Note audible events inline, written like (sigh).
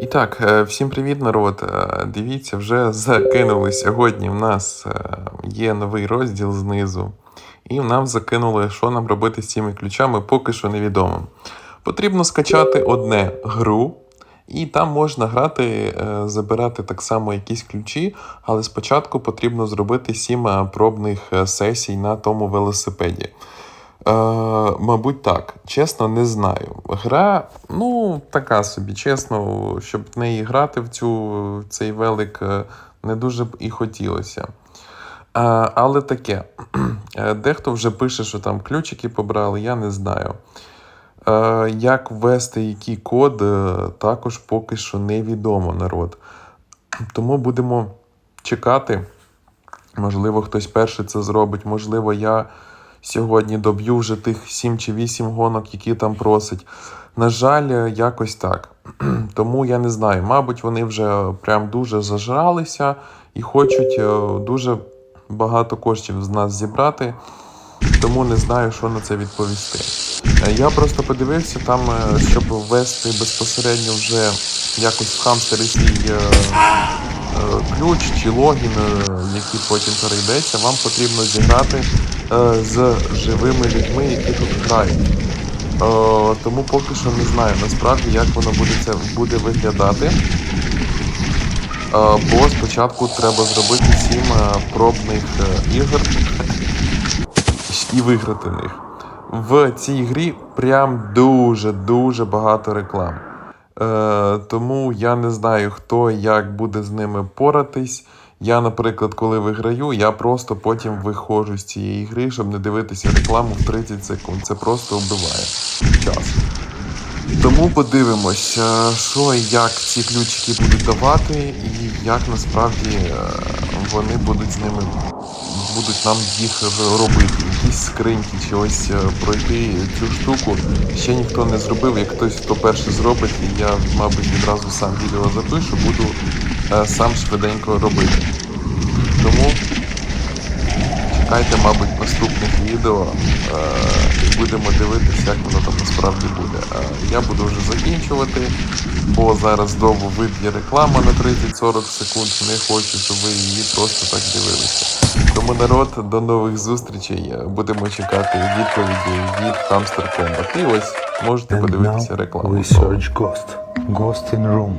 І так, е, всім привіт, народ. Е, Дивіться, вже закинули сьогодні. В нас е, є новий розділ знизу. І нам закинули, що нам робити з цими ключами, поки що невідомо. Потрібно скачати одне гру, і там можна грати, забирати так само якісь ключі, але спочатку потрібно зробити сім пробних сесій на тому велосипеді. Е, мабуть, так. Чесно, не знаю. Гра, ну, така собі, чесно, щоб в неї грати в цю, цей велик е, не дуже б і хотілося. А, але таке. (clears throat) Е, Дехто вже пише, що там ключики побрали, я не знаю. Е, Як ввести який код, е, також поки що невідомо народ. Тому будемо чекати. Можливо, хтось перший це зробить, можливо, я сьогодні доб'ю вже тих 7 чи 8 гонок, які там просить. На жаль, е, якось так. (clears throat) Тому я не знаю. Мабуть, вони вже прям дуже зажралися і хочуть е, дуже багато коштів з нас зібрати. Тому не знаю, що на це відповісти. Е, Я просто подивився там, щоб ввести безпосередньо вже якось в хамстері свій ключ чи логін, е, який потім перейдеться, вам потрібно зіграти е, з живими людьми, які тут грають. Е, Тому поки що не знаю насправді, як воно буде це буде виглядати. Бо спочатку треба зробити сім е, пробних ігор і виграти них. В цій грі прям дуже-дуже багато реклам. Е, тому я не знаю, хто як буде з ними поратись. Я, наприклад, коли виграю, я просто потім виходжу з цієї гри, щоб не дивитися рекламу в 30 секунд. Це просто вбиває час. Тому подивимось, е, що і як ці ключики будуть давати, і як насправді е, вони будуть з ними будуть нам їх робити. Якісь скриньки чи ось е, пройти цю штуку. Ще ніхто не зробив. Як хтось хто перший зробить, і я, мабуть, відразу сам відео запишу, буду е, сам швиденько робити. Тому чекайте, мабуть, наступних відео е, і будемо дивитися, як воно там насправді буде. Я буду вже закінчувати, бо зараз знову виб'є реклама на 30-40 секунд. Не хочу, щоб ви її просто так дивилися. Тому народ, до нових зустрічей. Будемо чекати відповіді від Hamster Combat. І ось можете подивитися рекламу. Ghost in room.